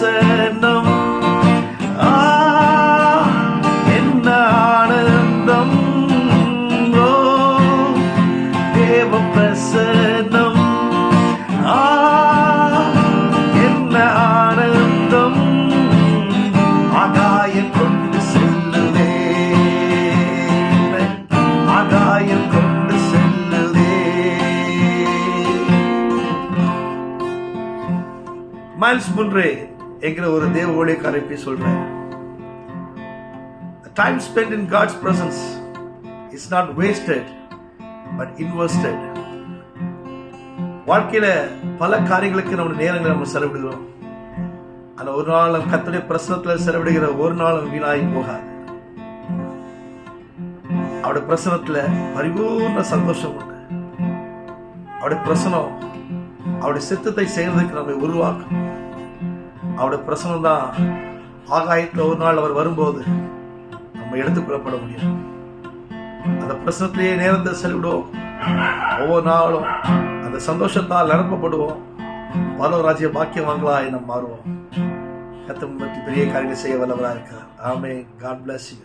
ദർശനം ആ എന്നാനന്ദം ഓ ദേവപ്രസന്നം. ആ എന്ന ആനന്ദം ആകായം കൊണ്ട് ചെല്ലുവേ ആകായം കൊണ്ട് ചെല്ലുവേ മൈൽസ് മുൻറേ என்கிற ஒரு தேவ ஊழியக்காரை சொல்றேன் time spend in God's presence is not wasted but invested வாழ்க்கையில பல காரியங்களுக்கு நம்ம நேரங்களை நம்ம செலவிடுகிறோம். அந்த ஒரு நாளும் கத்தடைய பிரசனத்துல செலவிடுகிற ஒரு நாளும் வீணாகி போகாது. அவருடைய பிரசனத்துல பரிபூர்ண சந்தோஷம் உண்டு. அவருடைய பிரசனம் அவருடைய சித்தத்தை செய்யறதுக்கு நம்மை உருவாக்கும். அவருடைய பிரசனம் தான் ஆகாயத்தில் ஒரு நாள் அவர் வரும்போது நம்ம எடுத்துக்கொள்ளப்பட முடியும். அந்த பிரசனத்திலேயே நேரத்தை செல்விடுவோம். ஒவ்வொரு நாளும் அந்த சந்தோஷத்தால் நிரப்பப்படுவோம். பல ராஜ்ய பாக்கியவான்களாய் நாம் மாறுவோம். கத்தம் பற்றி பெரிய காரியங்களை செய்ய வல்லவராக இருக்கார். ஆமே காட் பிளஸ் யூ